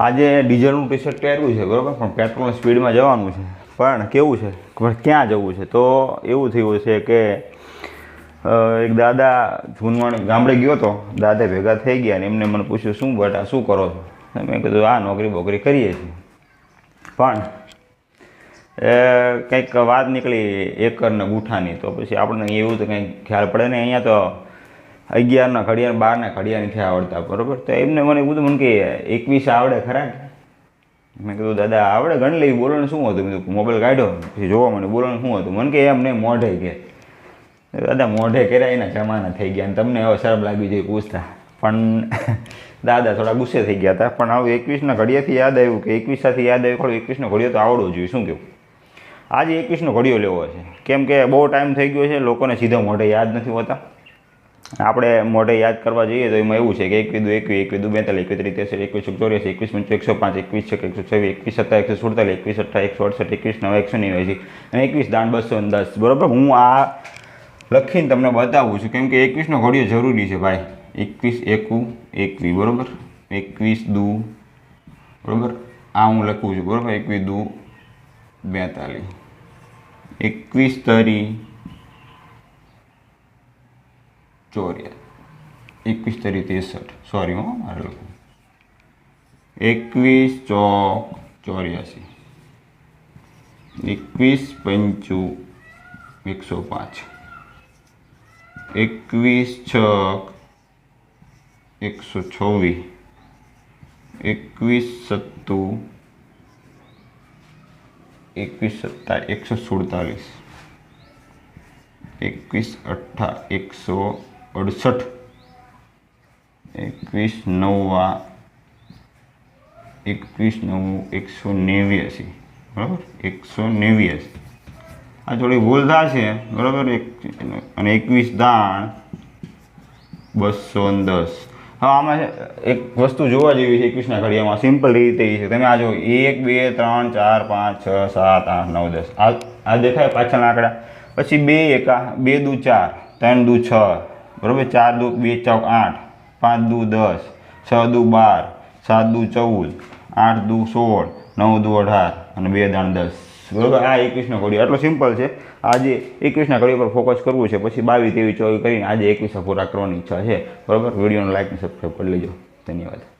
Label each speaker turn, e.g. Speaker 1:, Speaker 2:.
Speaker 1: આજે ડીઝલનું T shirt પહેરવું છે, બરાબર? પણ પેટ્રોલની સ્પીડમાં જવાનું છે. પણ કેવું છે? પણ ક્યાં જવું છે? તો એવું થયું છે કે એક દાદા જૂનવાણી ગામડે ગયો હતો દાદા ભેગા થઈ ગયા અને એમને મને પૂછ્યું, શું બેટા, શું કરો છો? મેં કીધું આ નોકરી બોકરી કરીએ છીએ. પણ, એ, કંઈક વાત નીકળી એકર ને ગુઠાની, તો પછી આપણને એવું તો કંઈ ખ્યાલ પડે ને અહીંયા તો અગિયારના ઘડિયાળ, બારના ઘડિયાળ નથી આવડતા, બરોબર? તો એમને મને કીધું મને કે એકવીસ આવડે ખરા મેં કીધું, દાદા, આવડે? ગણ લઈ બોલો શું હતું? મેં મોબાઈલ કાઢ્યો પછી જોવા મને બોલો શું હતું? મને કે, એમ નહીં મોઢે કે. દાદા, મોઢે કર્યા એના જમાના થઈ ગયા તમને હવે શરમ લાગી જોઈએ પૂછતા. પણ દાદા થોડા ગુસ્સે થઈ ગયા હતા, પણ આવું એકવીસના ઘડિયાથી યાદ આવ્યું કે એકવીસ સાથે યાદ આવ્યું, ખરું, એકવીસનો ઘડિયો તો આવડવો જોઈએ, શું કહેવું આજે એકવીસનો ઘડિયો લેવો છે. કેમ કે બહુ ટાઈમ થઈ ગયો છે, લોકોને સીધો મોઢે યાદ નથી હોતા. આપણે મોઢે યાદ કરવા જઈએ તો એમાં એવું છે કે એકવી દુ એકવી એકવી દુ બેતાલીસ એકવી ત્રીસ એકવીસ ચોર્યાસી, એકવીસ પંચો એકસો પાંચ, એકવીસ છ, એકસો છવ્વીસ, એકવીસ સત્તા એકસો સુડતાલીસ, એકવીસ અઠ્ઠા એકસો અડસઠ, એકવીસ નવ, એકસો નેવ્યાસી અને એકવીસ દાણ બસો દસ. બરાબર? હું આ લખીને તમને બતાવું છું કેમ કે એકવીસનો ઘડિયો જરૂરી છે ભાઈ. એકવીસ એકુ, એકવી, બરાબર? એકવીસ દુ, બરાબર? આ હું લખું છું, બરાબર? એકવીસ દુ બેતાલીસ. એકવીસ તરી ચોર્યા. એકવીસ તરી ત્રેસઠ. સોરી હો, મારે લખું એકવીસ ચોક ચોર્યાસી. એકવીસ પંચુ એકસો પાંચ. એકવીસ છક એકસો છવ્વીસ. એકવીસ સત્તુ એકવીસ સત્તા એકસો સુડતાલીસ. એકવીસ અઠ્ઠા એકસો અડસઠ. એકવીસ, નવ્વા. એકવીસ નવ એકસો નેવ્યાસી. બરાબર? એકસો નેવ્યાસી. આ થોડી ભૂલ થશે, બરાબર? એક, અને એકવીસ દાણ બસો દસ. હા આમાં એક વસ્તુ જોવા જેવી છે એકવીસના ઘડિયામાં સિમ્પલ રીતે છે. તમે આ જો, એક, બે, ત્રણ, ચાર, પાંચ, છ, સાત, આઠ, નવ, દસ. આ આ દેખાય પાછળના આંકડા. પછી બે એકા, બે દુ ચાર, ત્રણ દુ છ. બરાબર? ચાર દુ, બે ચોક આઠ. પાંચ દુ, દસ. છ દુ, બાર. સાત દુ, ચૌદ. આઠ દુ, સોળ. નવ દુ, અઢાર. અને બે દાણ દસ. બરાબર? આ એકવીસનો ઘડિયો આટલો સિમ્પલ છે. આજે એકવીસના ઘડી પર ફોકસ કરવું છે. પછી બાવીસ તેવી ચોવીસ કરીને આજે એકવીસ પૂરા કરવાની ઈચ્છા છે. બરાબર? વિડીયોને લાઈક અને સબસ્ક્રાઈબ કરી લેજો. ધન્યવાદ.